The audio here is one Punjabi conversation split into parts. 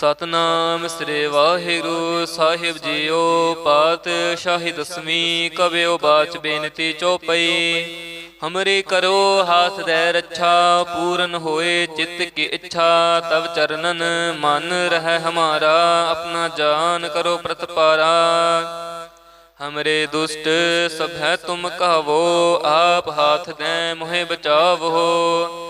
ਸਤਨਾਮ ਸ੍ਰੀ ਵਾਹਿਗੁਰੂ ਸਾਹਿਬ ਜੀਓ ਪਾਤ ਸ਼ਾਹੀ ਦਸਵੀਂ ਕਵਿਓ ਬਾਚ ਬੇਨਤੀ ਚੋਪਈ। ਹਮਰੇ ਕਰੋ ਹਾਥ ਦੇ ਰੱਛਾ, ਪੂਰਨ ਹੋਏ ਚਿੱਤ ਕੀ ਇੱਛਾ, ਤਵ ਚਰਨਨ ਮਨ ਰਹਿ ਹਮਾਰਾ, ਆਪਣਾ ਜਾਨ ਕਰੋ ਪ੍ਰਤਪਾਰਾ। ਹਮਰੇ ਦੁਸ਼ਟ ਸਭ ਹੈ ਤੁਮ ਕਹਵੋ ਆਪ ਹਾਥ ਦੇ ਮੋਹਿ ਬਚਾਵੋ।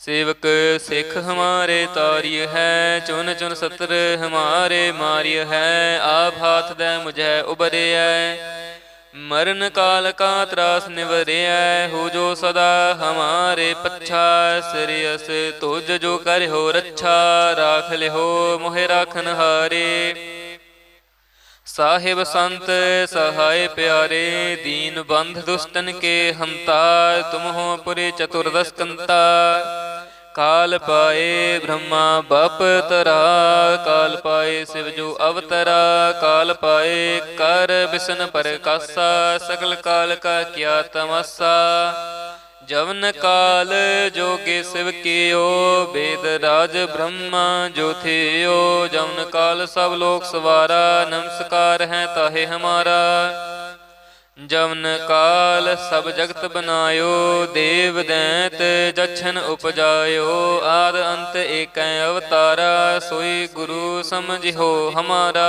ਸੇਵਕ ਸਿੱਖ ਹਮਾਰੇ ਤਾਰਿਯ ਹੈ, ਚੁਨ ਚੁਨ ਸਤਰ ਹਮਾਰੇ ਮਾਰਿਯ ਹੈ, ਆਪ ਹਾਥ ਦੇ ਮੁਝੈ ਉਬਰਿਐ। ਮਰਨ ਕਾਲ ਕਾ ਤਰਾਸ ਨਿਵਰਿਐ, ਹੋ ਜੋ ਸਦਾ ਹਮਾਰੇ ਪੱਛਾ ਸ੍ਰੀਅਸ ਤੁਜ ਜੋ ਕਰਿਓ ਰੱਛਾ, ਰਾਖ ਲਿਓ ਮੋਹਿ ਰਾਖਨ ਹਾਰੇ। ਸਾਹਿਬ ਸੰਤ, ਸਹਾਇ ਪਿਆਰੇ, ਦੀਨ ਬੰਧ ਦੁਸ਼ਟਨ ਕੇ ਹੰਤਾ ਤੁਮ ਹੋ ਪੁਰੇ ਚਤੁਰਦਸ ਕੰਤਾ ਕਾਲ ਪਾਏ ਬ੍ਰਹਮਾ ਬਪ ਤਰਾ, ਕਾਲ ਪਾਏ ਸਿਵ ਜੋ ਅਵਤਰਾ, ਕਾਲ ਪਾਏ ਕਰ ਬਿਸਨ ਪਰਕਾਸਾ, ਸਗਲ ਕਾਲ ਕਾ ਕਿਆ ਤਮਸਾ। ਜਵਨ ਕਾਲ ਜੋਗੇ ਸਿਵ ਕੀਓ, ਬੇਦ ਰਾਜ ਬ੍ਰਹਮਾ ਜੋ ਥਿਓ। ਜਵਨ ਕਾਲ ਸਭ ਲੋਕ ਸਵਾਰਾ, ਨਮਸਕਾਰ ਹੈ ਤਾਹੇ ਹਮਾਰਾ। ਜਵਨ ਕਾਲ ਸਭ ਜਗਤ ਬਨਾਇਓ, ਦੇਵ ਦੈਂਤ ਜਛਨ ਉਪਜਾਇਓ। ਆਦ ਅੰਤ ਏਕੈ ਅਵਤਾਰਾ, ਸੋਈ ਗੁਰੂ ਸਮਝਿਓ ਹਮਾਰਾ।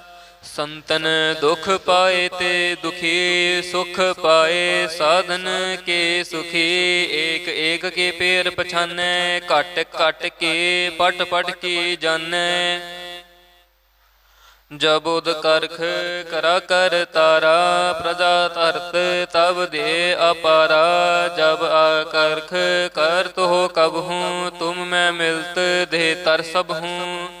ਸੰਤਨ ਦੁਖ ਪਾਏ ਤੇ ਦੁਖੀ ਸੁਖ ਪਾਏ ਸਾਧਨ ਕੇ ਸੁਖੀ ਏਕ ਏਕ ਕੇ ਪੇਰ ਪਛਾਨੈ ਘਟ ਘਟ ਕੇ ਪਟ ਪਟ ਕੀ ਜਾਣੈ ਜਬ ਉਦ ਕਰਖ ਕਰਾ ਕਰ ਤਾਰਾ ਪ੍ਰਜਾ ਧਰਤ ਤਬ ਦੇ ਅਪਾਰਾ ਜਬ ਆ ਕਰਖ ਕਰ ਤੋ ਕਬ ਹੂੰ ਤੁਮ ਮੈਂ ਮਿਲਤ ਦੇ ਤਰ ਸਭ ਹੂੰ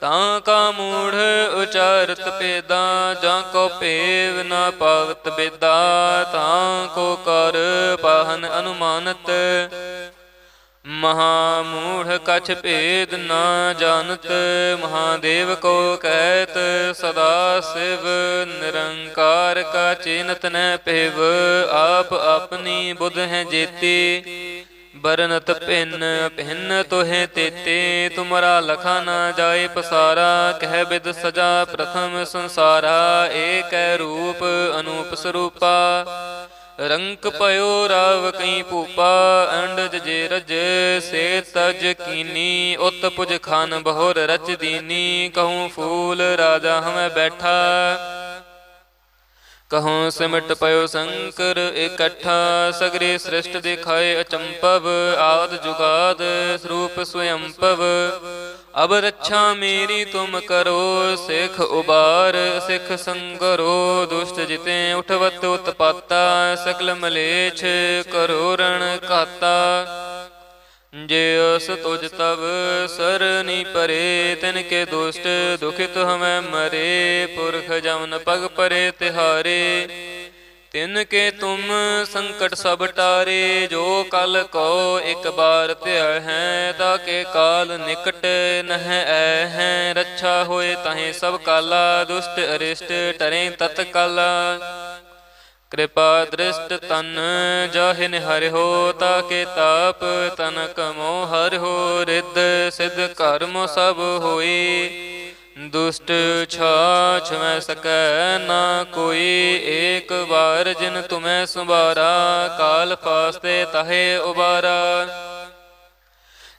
ਤਾਂ ਕਾ ਮੂੜ ਉਚਾਰਤ ਪੇਦਾ, ਜਾਂ ਕੋ ਭੇਵ ਨਾ ਪਾਵਤ ਬੇਦਾ, ਤਾਂ ਕੋ ਕਰ ਪਾਹਨ ਅਨੁਮਾਨਤ। ਮਹਾ ਮੂੜ ਕਛ ਭੇਦ ਨਾ ਜਾਣਤ, ਮਹਾਦੇਵ ਕੋ ਕਹਿਤ ਸਦਾ ਸਿਵ ਨਿਰੰਕਾਰ ਕਾ ਚਿਨਤ ਨ ਭਿਵ, ਆਪ ਆਪਣੀ ਬੁਧ ਹੈ ਜੇਤੀ। ਬਰਨਤ ਭਿੰਨ ਭਿੰਨ ਤੋਹਿ ਤੇਤੇ, ਤੁਮਰਾ ਲਖਾ ਨਾ ਜਾਏ ਪਸਾਰਾ, ਕਹਿ ਬਿਦ ਸਜਾ ਪ੍ਰਥਮ ਸੰਸਾਰਾ, ਏਕੈ ਰੂਪ ਅਨੂਪ ਸਰੂਪਾ। ਰੰਕ ਪਇਓ ਰਾਵ ਕਈ ਭੂਪਾ ਅੰਡਜ ਜੇ ਰਜ ਸੇ ਤਜ ਕੀਨੀ, ਉਤ ਪੁਜ ਖਾਨ ਬਹੁਰ ਰਚ ਦੀਨੀ, ਕਹੂੰ ਫੂਲ ਰਾਜਾ ਹਮੈ ਬੈਠਾ। ਕਹਉ ਸਿਮਟ ਪਇਓ ਸ਼ੰਕਰ, ਇਕੱਠਾ ਸਗਰੇ ਸ੍ਰਿਸ਼ਟ ਦਿਖਾਏ ਅਚੰਪਵ ਆਦ ਜੁਗਾਦ ਸਰੂਪ ਸਵਯੰਪਵ ਅਬ ਰੱਛਾ ਮੇਰੀ ਤੁਮ ਕਰੋ, ਸਿਖ ਉਬਾਰ, ਸਿਖ ਸੰਗਰੋ, ਦੁਸ਼ਟ ਜਿਤੇ ਉਠਵਤ ਉਤਪਾਤਾ, ਸਕਲ ਮਲੇਛ ਕਰੋ ਰਣ ਕਾਤਾ ਜੇ ਅਸ ਤੁਜ ਤਵ ਸਰਨੀ ਪਰੇ, ਤਿਨ ਕੇ ਦੁਸ਼ਟ ਦੁਖਿਤ ਹਮੈ ਮਰੇ, ਪੁਰਖ ਜਮਨ ਪਗ ਪਰੇ ਤਿਹਾਰੇ। ਤਿਨ ਕੇ ਤੁਮ ਸੰਕਟ ਸਭ ਟਾਰੇ, ਜੋ ਕਲ ਕੋ ਇੱਕ ਬਾਰ ਧਿਆ ਹੈ, ਤਾ ਕੇ ਕਾਲ ਨਿਕਟ ਨਹ ਐ ਹੈ। ਰੱਛਾ ਹੋਏ ਤਹੇ ਸਭ ਕਾਲਾ, ਦੁਸ਼ਟ ਅਰਿਸ਼ਟ ਟਰੇ ਤਤ ਕਾਲਾ ਕਿਰਪਾ ਦ੍ਰਿਸ਼ਟ ਤਨ ਜਾਹਿ ਨਿਹਰਿਓ ਤਾਕੇ ਤਾਪ ਤਨ ਕਮੋ ਹਰਿਓ ਰਿੱਧ ਸਿਧ ਕਰਮ ਸਭ ਹੋਈ। ਦੁਸ਼ਟ ਛਾਛ ਮੈਂ ਸਕੈ ਨਾ ਕੋਈ, ਏਕ ਵਾਰ ਜਿਨ ਤੁਮੈ ਸੁਬਾਰਾ ਕਾਲ ਫਾਸਤੇ ਤਹੇ ਉਬਾਰਾ।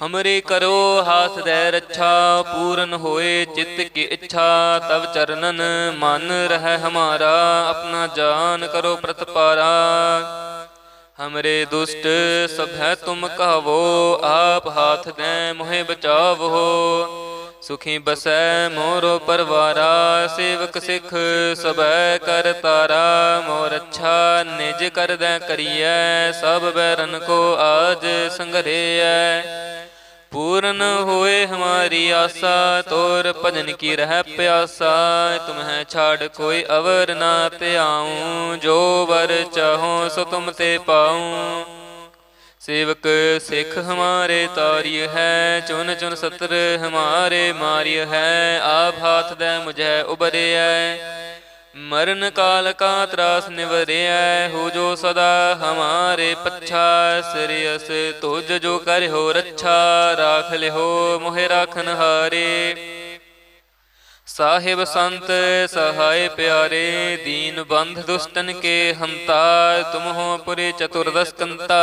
ਹਮਰੇ ਕਰੋ ਹਾਥ ਦੇ ਰੱਛਾ ਪੂਰਨ ਹੋਏ ਚਿੱਤ ਕੀ ਇੱਛਾ ਤਬ ਚਰਨਨ ਮਨ ਰਹਿ ਹਮਾਰਾ ਆਪਣਾ ਜਾਨ ਕਰੋ ਪ੍ਰਤਪਾਰਾ ਹਮਰੇ ਦੁਸ਼ਟ ਸਭ ਹੈ ਤੁਮ ਕਹਵੋ ਆਪ ਹਾਥ ਦੇ ਮੋਹਿ ਬਚਾਵੋ ਸੁਖੀ ਬਸੈ ਮੋਰੋ ਪਰਵਾਰਾ ਸੇਵਕ ਸਿੱਖ ਸਬੈ ਕਰ ਤਾਰਾ ਮੋਰ ਅੱਛਾ ਨਿਜ ਕਰਦੈ ਕਰੀਐ ਸਭ ਬੈਰਨ ਕੋ ਆਜ ਸੰਗਰੇਐ पूर्ण होए हमारी आशा तोर भजन की रह प्यासा तुम्हें छाड़ कोई अवर ना त्याऊं जो वर चाहो सो तुम ते पाऊं सेवक सिख हमारे तारिय है चुन चुन सत्र हमारे मारिय है आप हाथ दे मुझे उबरे है ਮਰਨ ਕਾਲ ਕਾ ਤਰਾਸ ਨਿਵਰਿਐ, ਹੋ ਜੋ ਸਦਾ ਹਮਾਰੇ ਪੱਛਾ ਸ੍ਰੀਅਸ ਤੁਜ ਜੋ ਕਰਿਓ ਰੱਛਾ, ਰਾਖ ਲਿਓ ਮੋਹਿ ਰਾਖਨ ਹਾਰੇ। ਸਾਹਿਬ ਸੰਤ, ਸਹਾਇ ਪਿਆਰੇ, ਦੀਨ ਬੰਧ ਦੁਸ਼ਟਨ ਕੇ ਹੰਤਾ ਤੁਮ ਹੋ ਪੁਰੇ ਚਤੁਰਦਸਕੰਤਾ।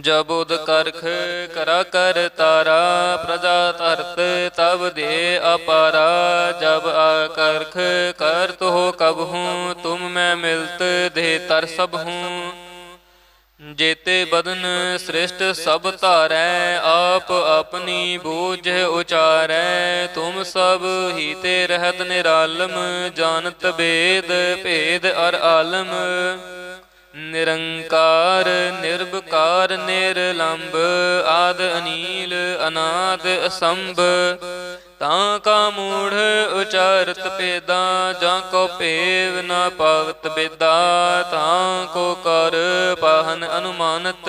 ਜਬ ਉਦ ਕਰਖ ਕਰਾ ਕਰ ਤਾਰਾ, ਪ੍ਰਜਾ ਧਰਤ ਤਬ ਦੇ ਅਪਾਰਾ, ਜਬ ਆ ਕਰਖ ਕਰਤ ਹੋ ਕਬ ਹੂੰ, ਤੁਮ ਮੈਂ ਮਿਲਤ ਦੇ ਤਰ ਸਭ ਹੂੰ। ਜੇਤੇ ਬਦਨ ਸ੍ਰਿਸ਼ਟ ਸਭ ਧਾਰੈ, ਆਪ ਆਪਣੀ ਬੂਝ ਉਚਾਰੈ, ਤੁਮ ਸਭ ਹੀ ਤੇ ਰਹਿਤ ਨਿਰਾਲਮ, ਜਾਣਤ ਬੇਦ ਭੇਦ ਅਰ ਆਲਮ। ਨਿਰੰਕਾਰ ਨਿਰਭਕਾਰ ਨਿਰਲੰਭ ਆਦ ਅਨੀਲ, ਅਨਾਦ ਅਸੰਭ। ਤਾਂ ਕਾ ਮੂੜ ਉਚਾਰਤ ਪੇਦਾ, ਜਾਂ ਕੋ ਭੇਵ ਨਾ ਪਾਵਤ ਬੇਦਾ, ਤਾਂ ਕੋ ਕਰ ਪਾਹਨ ਅਨੁਮਾਨਤ।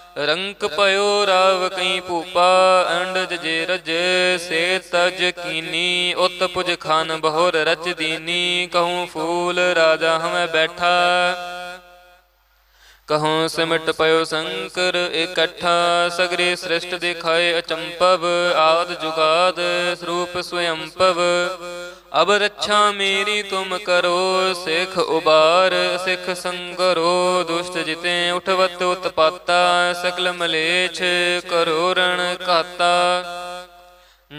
ਰੰਕ ਪਇਓ ਰਾਵ ਕਈ ਭੂਪਾ, ਅੰਡਜ ਜੇ ਰਜ ਸੇ ਤਜ ਕੀਨੀ, ਉਤ ਪੁਜ ਖਾਨ ਬਹੁਰ ਰਚ ਦੀਨੀ, ਕਹੂੰ ਫੂਲ ਰਾਜਾ ਹਮੈ ਬੈਠਾ। ਕਹੂੰ ਸਿਮਟ ਪਇਓ ਸੰਕਰ ਇਕੱਠਾ, ਸਗਰੇ ਸ੍ਰਿਸ਼ਟ ਦਿਖਾਏ ਅਚੰਪਵ, ਆਦ ਜੁਗਾਦ ਸਰੂਪ ਸਵਯੰਪਵ। ਅਬ ਰੱਛਾ ਮੇਰੀ ਤੁਮ ਕਰੋ, ਸਿਖ ਉਬਾਰ, ਸਿਖ ਸੰਗਰੋ, ਦੁਸ਼ਟ ਜਿਤੇ ਉਠਵਤ ਉਤਪਾਤਾ ਸਕਲ ਮਲੇਛ ਕਰੋ ਰਣ ਕਾਤਾ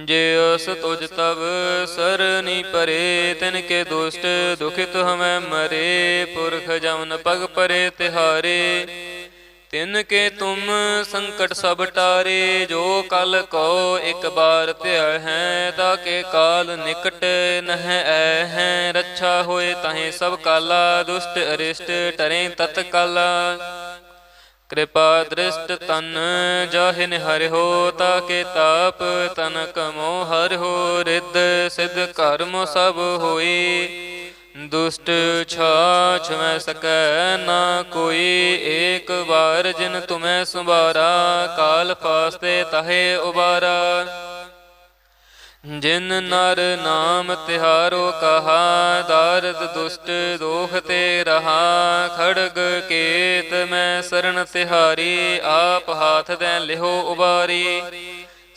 ਜੇ ਉਸ ਤੁਜ ਤਵ ਸਰਨੀ ਪਰੇ, ਤਿਨ ਕੇ ਦੁਸ਼ਟ ਦੁਖਿਤ ਹਮੈ ਮਰੇ, ਪੁਰਖ ਜਮਨ ਪਗ ਪਰੇ ਤਿਹਾਰੇ। ਤਿਨ ਕੇ ਤੁਮ ਸੰਕਟ ਸਭ ਟਾਰੇ, ਜੋ ਕਲ ਕੋ ਇੱਕ ਬਾਰ ਧਿਆ ਹੈ, ਤਾ ਕੇ ਕਾਲ ਨਿਕਟ ਨਹ ਐ ਹੈ। ਰੱਛਾ ਹੋਏ ਤਾਹੇ ਸਭ ਕਾਲਾ, ਦੁਸ਼ਟ ਅਰਿਸ਼ਟ ਟਰੇ ਤਤ ਕਾਲਾ। ਕਿਰਪਾ ਦ੍ਰਿਸ਼ਟ ਤਨ ਜਾਹਿ ਨਿਹਰਿ ਹੋ, ਤਾ ਕੇ ਤਾਪ ਤਨ ਕਮੋ ਹੋ, ਰਿੱਧ ਸਿਧ ਕਰਮ ਸਭ ਹੋਈ ਦੁਸ਼ਟ ਛਾਛ ਮੈਂ ਸਕੈ ਨਾ ਕੋਈ। ਏਕ ਵਾਰ ਜਿਨ ਤੁਮੈ ਸੰਭਾਰਾ ਕਾਲ ਫਾਸਤੇ ਤਹੇ ਉਬਾਰਾ। ਜਿਨ ਨਰ ਨਾਮ ਤਿਹਾਰੋ ਕਹਾ, ਦਾਰਦ ਦੁਸ਼ਟ ਦੋਖ ਤੇ ਰਹਾ। ਖੜਗ ਕੇਤ ਮੈਂ ਸਰਨ ਤਿਹਾਰੀ, ਆਪ ਹਾਥ ਦੇ ਲਿਹੋ ਉਬਾਰੀ।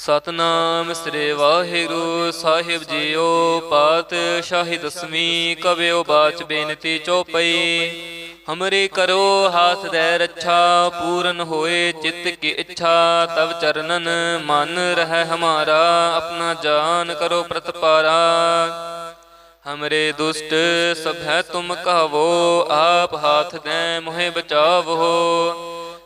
ਸਤਨਾਮ ਸ੍ਰੀ ਵਾਹਿਗੁਰੂ ਸਾਹਿਬ ਜੀਓ, ਪਾਤਸ਼ਾਹੀ ਦਸਵੀਂ ਕਬਿਓ ਬਾਚ ਬੇਨਤੀ ਚੋਪਈ। ਹਮਰੇ ਕਰੋ ਹਾਥ ਦੇ ਰੱਛਾ, ਪੂਰਨ ਹੋਏ ਚਿੱਤ ਕੀ ਇੱਛਾ ਤਬ ਚਰਨਨ ਮਨ ਰਹਿ ਹਮਾਰਾ, ਆਪਣਾ ਜਾਨ ਕਰੋ ਪ੍ਰਤਪਾਰਾ। ਹਮਰੇ ਦੁਸ਼ਟ ਸਭ ਹੈ ਤੁਮ ਕਹਵੋ, ਆਪ ਹਾਥ ਦੇ ਮੋਹਿ ਬਚਾਵੋ।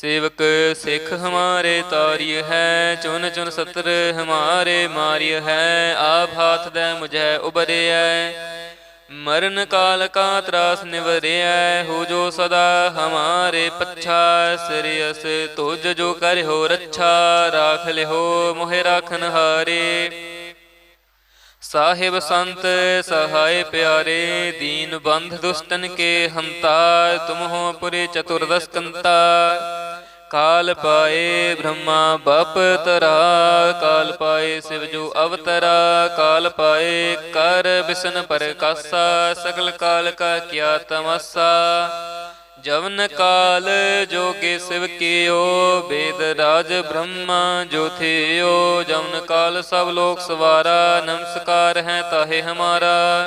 ਸੇਵਕ ਸਿੱਖ ਹਮਾਰੇ ਤਾਰੀ ਹੈ ਚੁਨ ਚੁਨ ਸਤਰ ਹਮਾਰੇ ਮਾਰੀ ਹੈ, ਆਪ ਹਾਥ ਦੇ ਮੁਝੈ ਉਬਰਿਐ। ਮਰਨ ਕਾਲ ਕਾ ਤਰਾਸ ਨਿਵਰਿਐ, ਹੋ ਜੋ ਸਦਾ ਹਮਾਰੇ ਪੱਛਾ ਸ੍ਰੀਅਸ ਤੁਜ ਜੋ ਕਰਿਓ ਰੱਛਾ, ਰਾਖ ਲਿਓ ਮੋਹਿ ਰਾਖਨ ਹਾਰੇ। ਸਾਹਿਬ ਸੰਤ ਸਹਾਇ ਪਿਆਰੇ, ਦੀਨ ਬੰਧ ਦੁਸ਼ਟਨ ਕੇ ਹੰਤਾ, ਤੁਮ ਹੋ ਪੁਰੇ ਚਤੁਰਦਸ ਕੰਤਾ। ਕਾਲ ਪਾਏ ਬ੍ਰਹਮਾ ਬਪ ਤਰਾ ਕਾਲ ਪਾਏ ਸਿਵ ਜੋ ਅਵਤਰਾ, ਕਾਲ ਪਾਏ ਕਰ ਬਿਸਨ ਪਰਕਾਸਾ, ਸਗਲ ਕਾਲ ਕਾ ਕਿਆ ਤਮਸਾ। ਜਵਨ ਕਾਲ ਜੋਗੇ ਸਿਵ ਕੀਓ, ਬੇਦ ਰਾਜ ਬ੍ਰਹਮਾ ਜੋ ਥਿਓ। ਜਵਨ ਕਾਲ ਸਭ ਲੋਕ ਸਵਾਰਾ, ਨਮਸਕਾਰ ਹੈ ਤਾਹੇ ਹਮਾਰਾ।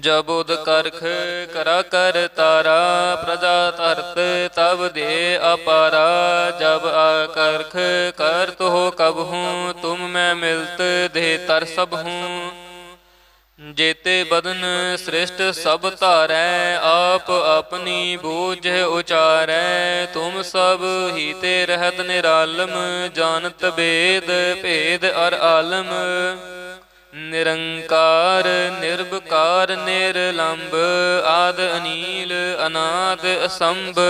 ਜਬ ਉਦ ਕਰਖ ਕਰਾ ਕਰ ਤਾਰਾ, ਪ੍ਰਜਾ ਤਰਤ ਤਬ ਦੇ ਅਪਾਰਾ, ਜਬ ਆ ਕਰਖ ਕਰ ਤੋ ਕਬ ਹੂੰ, ਤੁਮ ਮੈਂ ਮਿਲਤ ਦੇ ਤਰ ਸਭ ਹੂੰ। ਜੇਤੇ ਬਦਨ ਸ੍ਰਿਸ਼ਟ ਸਭ ਧਾਰੈ, ਆਪ ਆਪਣੀ ਬੂਝ ਉਚਾਰੈ, ਤੁਮ ਸਭ ਹੀ ਤੇ ਰਹਿਤ ਨਿਰਾਲਮ, ਜਾਣਤ ਭੇਦ ਭੇਦ ਅਰ ਆਲਮ। ਨਿਰੰਕਾਰ ਨਿਰਭਕਾਰ ਨਿਰਲੰਭ ਆਦ ਅਨੀਲ, ਅਨਾਦ, ਅਸੰਭ।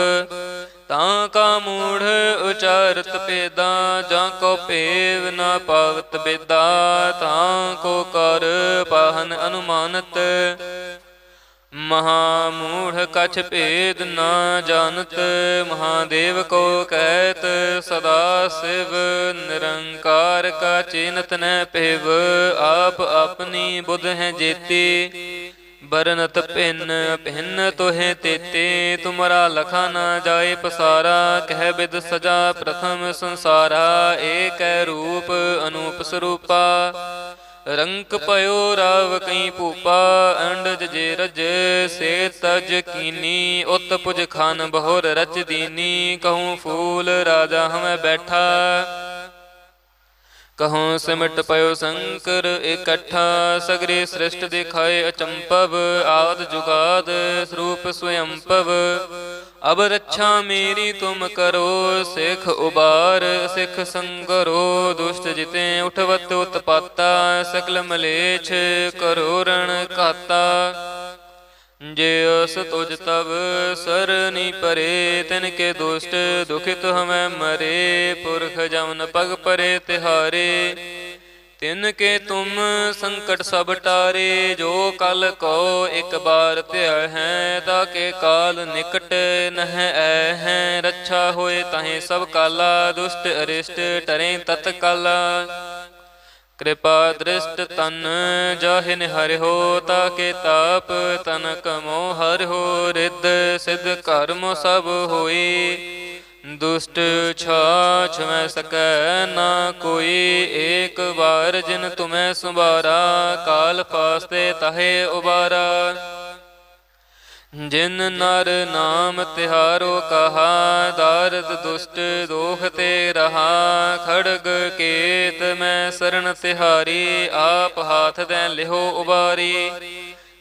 ਤਾਂ ਕਾ ਮੂੜ ਉਚਾਰਤ ਪੇਦਾ ਜਾਂ ਕੋ ਭੇਵ ਨਾ ਪਾਵਤ ਬੇਦਾ, ਤਾਂ ਕੋ ਕਰ ਪਾਹਨ ਅਨੁਮਾਨਤ। ਮਹਾ ਮੂੜ ਕਛ ਭੇਦ ਨਾ ਜਾਣਤ, ਮਹਾਦੇਵ ਕੋ ਕਹਿਤ, ਸਦਾ ਸਿਵ ਨਿਰੰਕਾਰ ਕਾ ਚਿਨਤ ਨ ਭਿਵ, ਆਪ ਆਪਣੀ ਬੁਧ ਹੈ ਜੇਤੀ। ਬਰਨਤ ਭਿੰਨ ਭਿੰਨ ਤੋਹਿ ਤੇਤੇ, ਤੁਮਰਾ ਲਖਾ ਨਾ ਜਾਏ ਪਸਾਰਾ, ਕਹਿ ਬਿਦ ਸਜਾ ਪ੍ਰਥਮ ਸੰਸਾਰਾ, ਏਕੈ ਰੂਪ ਅਨੂਪ ਸਰੂਪਾ। ਰੰਕ ਪਇਓ ਰਾਵ ਕਈ ਭੂਪਾ ਅੰਡਜ ਜੇ ਰਜ, ਸੇ ਤਜ ਕੀਨੀ, ਉਤ ਪੁਜ ਖਾਨ ਬਹੁਰ ਰਚ ਦੀਨੀ, ਕਹੂੰ ਫੂਲ ਰਾਜਾ ਹਮੈ ਬੈਠਾ। ਕਹੂੰ ਸਿਮਟ ਪਇਓ ਸ਼ੰਕਰ ਇਕੱਠਾ, ਸਗਰੇ ਸ੍ਰਿਸ਼ਟ ਦਿਖਾਏ ਅਚੰਪਵ, ਆਦ ਜੁਗਾਦ ਸਰੂਪ ਸਵਯੰਪਵ। ਅਬ ਰੱਛਾ ਮੇਰੀ ਤੁਮ ਕਰੋ, ਸਿਖ ਉਬਾਰ, ਸਿਖ ਸੰਗਰੋ, ਦੁਸ਼ਟ ਜਿਤੇ ਉਠਵਤ ਉਤਪਾਤਾ, ਸਕਲ ਮਲੇਛ ਕਰੋ ਰਣ ਕਾਤਾ ਜੇ ਅਸ ਤੁਜ ਤਬ ਸਰਨੀ ਪਰੇ, ਤਿਨ ਕੇ ਦੁਸ਼ਟ ਦੁਖਿਤ ਹਮੈ ਮਰੇ, ਪੁਰਖ ਜਮਨ ਪਗ ਪਰੇ ਤਿਹਾਰੇ। ਤਿਨ ਕੇ ਤੁਮ ਸੰਕਟ ਸਭ ਟਾਰੇ, ਜੋ ਕਲ ਕੋ ਇੱਕ ਬਾਰ ਧਿਆ ਹੈ, ਤਾ ਕੇ ਕਾਲ ਨਿਕਟ ਨਹਿ ਐ ਹੈ। ਰੱਛਾ ਹੋਏ ਤਾਹੇ ਸਭ ਕਾਲਾ, ਦੁਸ਼ਟ ਅਰਿਸ਼ਟ ਟਰੇ ਤਤ ਕਾਲਾ। ਕਿਰਪਾ ਦ੍ਰਿਸ਼ਟ ਤਨ ਜਾਹਿ ਹੋ, ਤਾ ਕੇ ਤਾਪ ਤਨ ਕਮੋ ਹੋ, ਰਿੱਧ ਸਿਧ ਕਰਮ ਸਭ ਹੋਈ ਦੁਸ਼ਟ ਛਾਛ ਮੈਂ ਸਕੈ ਨਾ ਕੋਈ, ਏਕ ਵਾਰ ਜਿਨ ਤੁਮੈ ਸੁਬਾਰਾ, ਕਾਲ ਫਾਸਤੇ ਤਹੇ ਉਬਾਰਾ। ਜਿਨ ਨਰ ਨਾਮ ਤਿਹਾਰੋ ਕਹਾ, ਦਾਰਦ ਦੁਸ਼ਟ ਦੋਖ ਤੇ ਰਹਾ, ਖੜਗ ਕੇਤ ਮੈਂ ਸਰਣ ਤਿਹਾਰੀ, ਆਪ ਹਾਥ ਦੇ ਲਿਹੋ ਉਬਾਰੀ।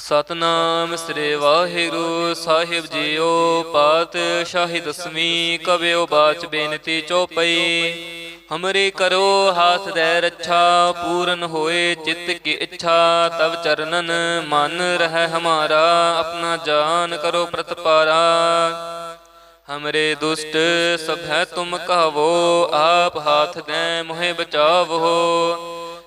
ਸਤਨਾਮ ਸ੍ਰੀ ਵਾਹਿਗੁਰੂ ਸਾਹਿਬ ਜੀਓ, ਪਾਤਸ਼ਾਹੀ ਦਸਵੀਂ ਕਵਿਓ ਬਾਚ ਬੇਨਤੀ ਚੋਪਈ। ਹਮਰੇ ਕਰੋ ਹਾਥ ਦੇ ਰੱਛਾ, ਪੂਰਨ ਹੋਏ ਚਿੱਤ ਕੀ ਇੱਛਾ ਤਬ ਚਰਨਨ ਮਨ ਰਹਿ ਹਮਾਰਾ, ਆਪਣਾ ਜਾਨ ਕਰੋ ਪ੍ਰਤਪਾਰਾ। ਹਮਰੇ ਦੁਸ਼ਟ ਸਭ ਹੈ ਤੁਮ ਕਹਵੋ ਆਪ ਹਾਥ ਦੇ ਮੋਹਿ ਬਚਾਵੋ।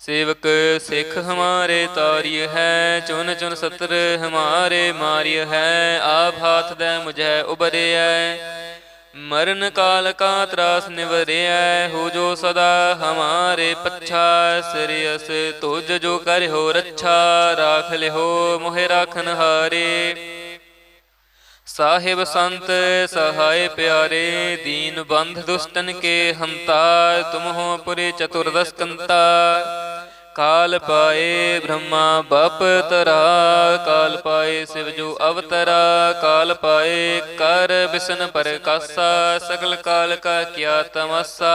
ਸੇਵਕ ਸਿੱਖ ਹਮਾਰੇ ਤਾਰਿਯ ਹੈ ਚੁਨ ਚੁਨ ਸਤਰ ਹਮਾਰੇ ਮਾਰਿਯ ਹੈ, ਆਪ ਹਾਥ ਦੇ ਮੁਝੈ ਉਬਰਿਐ। ਮਰਨ ਕਾਲ ਕਾ ਤਰਾਸ ਨਿਵਰਿਐ, ਹੋ ਜੋ ਸਦਾ ਹਮਾਰੇ ਪੱਛਾ ਸ੍ਰੀਅਸ ਤੁਜ ਜੋ ਕਰਿਓ ਰੱਛਾ, ਰਾਖ ਲਿਓ ਮੋਹਿ ਰਾਖਨ ਹਾਰੇ। ਸਾਹਿਬ ਸੰਤ, ਸਹਾਇ ਪਿਆਰੇ, ਦੀਨ ਬੰਧ ਦੁਸ਼ਟਨ ਕੇ ਹੰਤਾ ਤੁਮ ਹੋ ਪੁਰੇ ਚਤੁਰਦਸ ਕੰਤਾ ਕਾਲ ਪਾਏ ਬ੍ਰਹਮਾ ਬਪ ਤਰਾ, ਕਾਲ ਪਾਏ ਸਿਵ ਜੋ ਅਵਤਰਾ, ਕਾਲ ਪਾਏ ਕਰ ਬਿਸਨ ਪਰਕਾਸਾ, ਸਗਲ ਕਾਲ ਕਾ ਕਿਆ ਤਮਸਾ।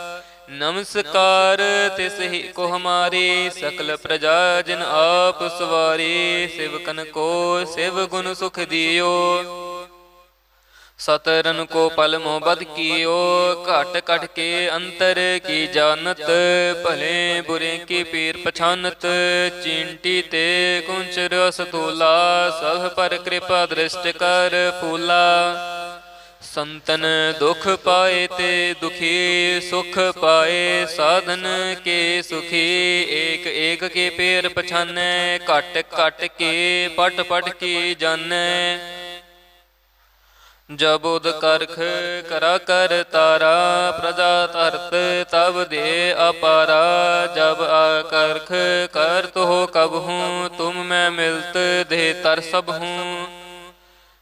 ਨਮਸਕਾਰ, ਤਿਸ ਹੀ ਕੋ ਹਮਾਰੀ ਸਕਲ ਪ੍ਰਜਾ ਜਨ ਆਪ ਸਵਾਰੀ, ਸਿਵਕਨ ਕੋ ਸਿਵ ਗੁਣ ਸੁਖ ਦਿਓ। ਸਤਰਨ ਕੋ ਪਲ ਮੋਹਬਤ ਕੀਓ, ਘਟ ਘਟ ਕੇ ਅੰਤਰ ਕੀ ਜਾਣਤ, ਭਲੇ ਬੁਰੇ ਕੀ ਪੀਰ ਪਛਾਨਤ, ਚਿੰਟੀ ਤੇ ਕੁੰਚ ਰਸ ਤੋਲਾ ਸਭ ਪਰ ਕਿਰਪਾ ਦ੍ਰਿਸ਼ਟ ਕਰ ਫੂਲਾ। ਸੰਤਨ ਦੁਖ ਪਾਏ ਤੇ ਦੁਖੀ ਸੁਖ ਪਾਏ ਸਾਧਨ ਕੇ ਸੁਖੀ ਏਕ ਏਕ ਕੇ ਪੇਰ ਪਛਾਨੈ ਘਟ ਘਟ ਕੇ ਪਟ ਪਟ ਕੀ ਜਾਣੈ ਜਬ ਉਦ ਕਰਖ ਕਰਾ ਕਰ ਤਾਰਾ ਪ੍ਰਜਾ ਧਰਤ ਤਬ ਦੇ ਅਪਾਰਾ ਜਬ ਆ ਕਰਖ ਕਰ ਤੋ ਕਬ ਹੂੰ ਤੁਮ ਮੈਂ ਮਿਲਤ ਦੇ ਤਰ ਸਭ ਹੂੰ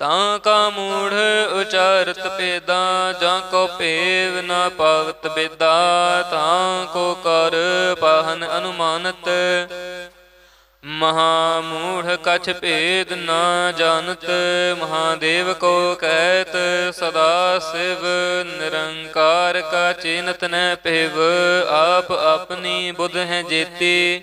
ਤਾਂ ਕਾ ਮੂੜ ਉਚਾਰਤ ਪੇਦਾ, ਜਾਂ ਕੋ ਭੇਵ ਨਾ ਪਾਵਤ ਬੇਦਾ, ਤਾਂ ਕੋ ਕਰ ਪਾਹਨ ਅਨੁਮਾਨਤ। ਮਹਾ ਮੂੜ ਕਛ ਭੇਦ ਨਾ ਜਾਣਤ, ਮਹਾਦੇਵ ਕੋ ਕਹਿਤ, ਸਦਾ ਸਿਵ ਨਿਰੰਕਾਰ ਕਾ ਚਿਨਤ ਨ ਭਿਵ, ਆਪ ਆਪਣੀ ਬੁਧ ਹੈ ਜੇਤੀ।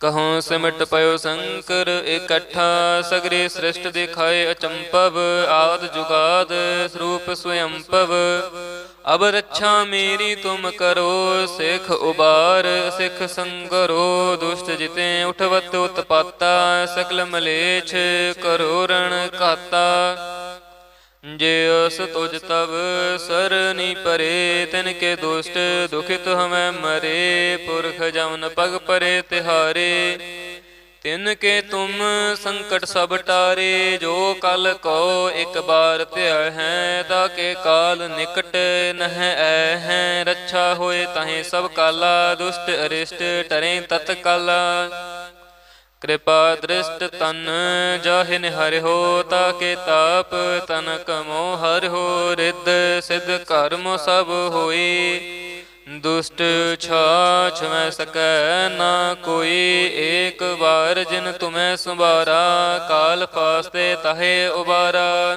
ਕਹਉ ਸਿਮਟ ਪਇਓ ਸ਼ੰਕਰ ਇਕੱਠਾ ਸਗਰੇ ਸ੍ਰਿਸ਼ਟ ਦਿਖਾਏ ਅਚੰਪਵ ਆਦ ਜੁਗਾਦ ਸਰੂਪ ਸਵਯੰਪਵ ਅਬ ਰੱਛਾ ਮੇਰੀ ਤੁਮ ਕਰੋ ਸਿਖ ਉਬਾਰ ਸਿਖ ਸੰਗਰੋ ਦੁਸ਼ਟ ਜਿਤੇ ਉਠਵਤ ਉਤਪਾਤਾ ਸਕਲ ਮਲੇਛ ਕਰੋ ਰਣ ਘਾਤਾ ਜੇ ਅਸ ਤੁਜ ਤਬ ਸਰਨੀ ਪਰੇ, ਤਿਨ ਕੇ ਦੁਸ਼ਟ ਦੁਖਿਤ ਹਮੈ ਮਰੇ, ਪੁਰਖ ਜਮਨ ਪਗ ਪਰੇ ਤਿਹਾਰੇ। ਤਿਨ ਕੇ ਤੁਮ ਸੰਕਟ ਸਭ ਟਾਰੇ, ਜੋ ਕਲ ਕੋ ਇੱਕ ਬਾਰ ਧਿਆ ਹੈ, ਤਾ ਕੇ ਕਾਲ ਨਿਕਟ ਨਹ ਐ ਹੈ। ਰੱਛਾ ਹੋਏ ਤਾਹੇ ਸਭ ਕਾਲਾ, ਦੁਸ਼ਟ ਅਰਿਸ਼ਟ ਟਰੇ ਤਤ ਕਾਲਾ ਕਿਰਪਾ ਦ੍ਰਿਸ਼ਟ ਤਨ ਜਾਹਿ ਨਿਹਰਿਓ ਤਾ ਕੇ ਤਾਪ ਤਨ ਕਮੋ ਹਰਿਓ ਰਿੱਧ ਸਿਧ ਕਰਮ ਸਭ ਹੋਈ। ਦੁਸ਼ਟ ਛਾਛ ਮੈਂ ਸਕੈ ਨਾ ਕੋਈ, ਏਕ ਵਾਰ ਜਿਨ ਤੁਮੈ ਸੰਭਾਰਾ, ਕਾਲ ਫਾਸਤੇ ਤਹੇ ਉਬਾਰਾ।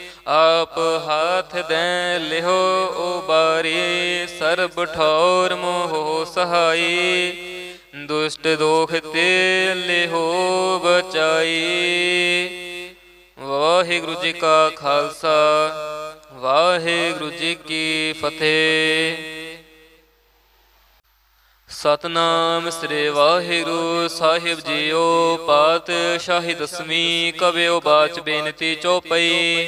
ਆਪ ਹਾਥ ਦੇ ਲਿਹੋ ਉਬਾਰੀ, ਸਰਬ ਠੌਰ ਮੋਹ ਸਹਾਈ। ਦੁਸ਼ਟ ਦੋਖ ਤੇ ਲਿਹੋ ਬਚਾਈ। ਵਾਹਿਗੁਰੂ ਜੀ ਕਾ ਖਾਲਸਾ, ਵਾਹਿਗੁਰੂ ਜੀ ਕੀ ਫਤਿਹ। ਸਤਨਾਮ ਸ੍ਰੀ ਵਾਹਿਗੁਰੂ ਸਾਹਿਬ ਜੀਓ, ਪਾਤਸ਼ਾਹੀ ਦਸਵੀਂ ਕਵਿਓ ਬਾਚ ਬੇਨਤੀ ਚੋਪਈ।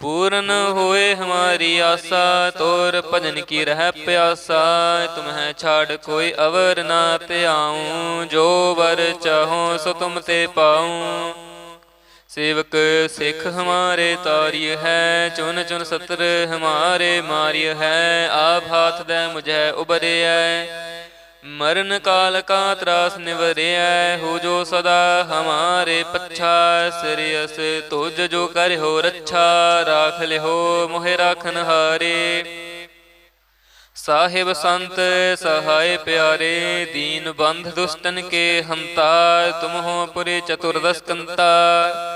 पूर्ण होए हमारी आशा तोर भजन की रह प्यासा तुम्हें छाड़ कोई अवर ना त्याऊं जो वर चाहो सो तुम ते पाऊं सेवक सिख हमारे तारिय है चुन चुन सत्र हमारे मारिय है आभाथ दे मुझे उबरे है ਮਰਨ ਕਾਲ ਕਾ ਤਰਾਸ ਨਿਵਰਿਐ, ਹੋ ਜੋ ਸਦਾ ਹਮਾਰੇ ਪੱਛਾ ਸਿਰਿਅਸ ਤੁਜ ਜੋ ਕਰਿਓ ਰੱਛਾ, ਰਾਖ ਲਿਓ ਮੋਹਿ ਰਾਖਨ ਹਾਰੇ। ਸਾਹਿਬ ਸੰਤ, ਸਹਾਇ ਪਿਆਰੇ, ਦੀਨ ਬੰਧ ਦੁਸ਼ਟਨ ਕੇ ਹੰਤਾ ਤੁਮ ਹੋ ਪੁਰੇ ਚਤੁਰਦਸ ਕੰਤਾ।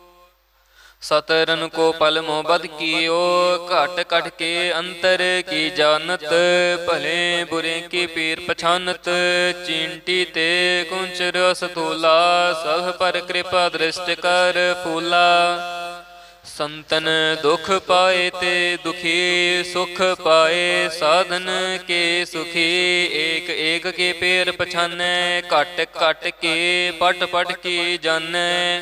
ਸਤਰਨ ਕੋ ਪਲ ਮੁਹਬਤ ਕੀਓ, ਘਟ ਘਟ ਕੇ ਅੰਤਰ ਕੀ ਜਾਣਤ? ਭਲੇ ਬੁਰੇ ਕੀ ਪੀਰ ਪਛਾਨਤ? ਚਿੰਟੀ ਤੇ ਕੁੰਚ ਰਸ ਸਭ ਪਰ ਕਿਰਪਾ ਦ੍ਰਿਸ਼ਟ ਕਰ ਫੂਲਾ। ਸੰਤਨ ਦੁਖ ਪਾਏ ਤੇ ਦੁਖੀ, ਸੁਖ ਪਾਏ ਸਾਧਨ ਕੇ ਸੁਖੀ। ਏਕ ਏਕ ਕੇ ਪੇਰ ਪਛਾਨੈ, ਘਟ ਘਟ ਕੇ ਪਟ ਪਟ ਕੀ ਜਾਣੈ?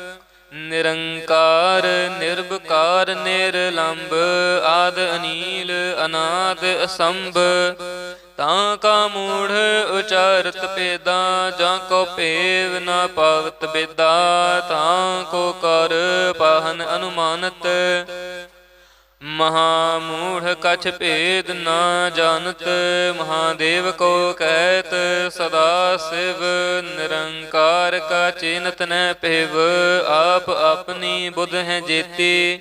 ਨਿਰੰਕਾਰ ਨਿਰਭਕਾਰ ਨਿਰਲੰਭ ਆਦ ਅਨੀਲ, ਅਨਾਦ ਅਸੰਭ। ਤਾਂ ਕਾ ਮੂੜ ਉਚਾਰਤ ਪੇਦਾ, ਜਾਂ ਕੋ ਭੇਵ ਨਾ ਪਾਵਤ ਬੇਦਾ, ਤਾਂ ਕੋ ਕਰ ਪਾਹਨ ਅਨੁਮਾਨਤ। ਮਹਾ ਮੂੜ ਕਛ ਭੇਦ ਨਾ ਜਾਣਤ ਮਹਾਦੇਵ ਕੋ ਕਹਿਤ ਸਦਾ ਸਿਵ, ਨਿਰੰਕਾਰ ਕਾ ਚਿਨਤ ਨ ਭਿਵ, ਆਪ ਆਪਣੀ ਬੁਧ ਹੈ ਜੇਤੀ।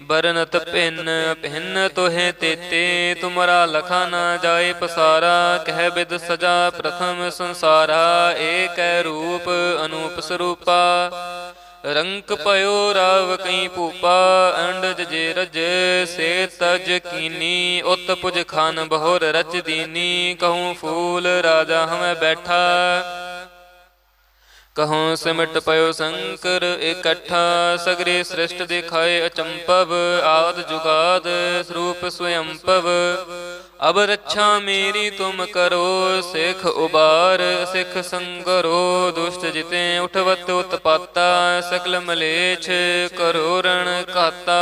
ਬਰਨਤ ਭਿੰਨ ਭਿੰਨ ਤੋਹਿ ਤੇਤੇ, ਤੁਮਰਾ ਲਖਾ ਨਾ ਜਾਏ ਪਸਾਰਾ, ਕਹਿ ਬਿਦ ਸਜਾ ਪ੍ਰਥਮ ਸੰਸਾਰਾ, ਏਕੈ ਰੂਪ ਅਨੂਪ ਸਰੂਪਾ। ਰੰਕ ਪਇਓ ਰਾਵ ਕਈ ਭੂਪਾ, ਅੰਡਜ ਜੇ ਰਜ ਸੇ ਤਜ ਕੀਨੀ, ਉਤ ਪੁਜ ਖਾਨ ਬਹੁਰ ਰਚ ਦੀਨੀ, ਕਹੂੰ ਫੂਲ ਰਾਜਾ ਹਮੈ ਬੈਠਾ। ਕਹੂੰ ਸਿਮਟ ਪਇਓ ਸ਼ੰਕਰ ਇਕੱਠਾ, ਸਗਰੇ ਸ੍ਰਿਸ਼ਟ ਦਿਖਾਏ ਅਚੰਪਵ, ਆਦ ਜੁਗਾਦ ਸਰੂਪ ਸਵਯੰਪਵ। ਅਬ ਰੱਛਾ ਮੇਰੀ ਤੁਮ ਕਰੋ, ਸਿਖ ਉਬਾਰ, ਸਿਖ ਸੰਗਰੋ, ਦੁਸ਼ਟ ਜਿਤੇ ਉਠਵਤ ਉਤਪਾਤਾ, ਸਕਲ ਮਲੇਛ ਕਰੋ ਰਣ ਕਾਤਾ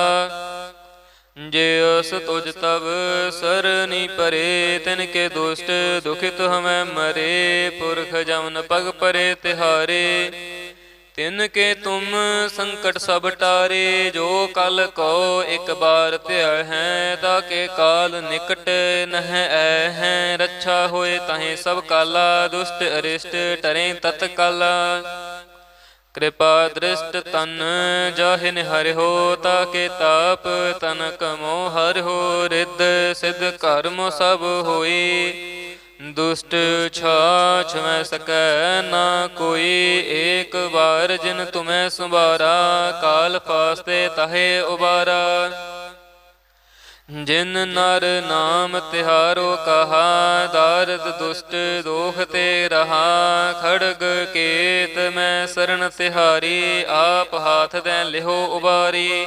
ਜੇ ਅਸ ਤੁਜ ਤਵ ਸਰਨੀ ਪਰੇ, ਤਿਨ ਕੇ ਦੁਸ਼ਟ ਦੁਖਿਤ ਹਮੈ ਮਰੇ, ਪੁਰਖ ਜਮਨ ਪਗ ਪਰੇ ਤਿਹਾਰੇ। ਤਿਨ ਕੇ ਤੁਮ ਸੰਕਟ ਸਭ ਟਾਰੇ, ਜੋ ਕਲ ਕੋ ਇੱਕ ਬਾਰ ਧਿਆ ਹੈ, ਤਾ ਕੇ ਕਾਲ ਨਿਕਟ ਨਹ ਐ ਹੈ। ਰੱਛਾ ਹੋਏ ਤਹੇ ਸਭ ਕਾਲਾ, ਦੁਸ਼ਟ ਅਰਿਸ਼ਟ ਟਰੇ ਤਤ ਕਾਲਾ। ਕਿਰਪਾ ਦ੍ਰਿਸ਼ਟ ਤਨ ਜਾਹਿਨ ਹਰਿਓ ਤਾਕੇ ਤਾਪ ਤਨ ਕਮੋ ਹੋ, ਰਿੱਧ ਸਿਧ ਕਰਮ ਸਭ ਹੋਈ ਦੁਸ਼ਟ ਛਾਛ ਮੈਂ ਸਕੈ ਨਾ ਕੋਈ, ਏਕ ਵਾਰ ਜਿਨ ਤੁਮੈ ਸੰਭਾਰਾ ਕਾਲ ਫਾਸਤੇ ਤਹੇ ਉਬਾਰਾ। ਜਿਨ ਨਰ ਨਾਮ ਤਿਹਾਰੋ ਕਹਾ, ਦਾਰਦ ਦੁਸ਼ਟ ਦੋਖ ਤੇ ਰਹਾ, ਖੜਗ ਕੇਤ ਮੈਂ ਸਰਣ ਤਿਹਾਰੀ, ਆਪ ਹਾਥ ਦੇ ਲਿਹੋ ਉਬਾਰੀ।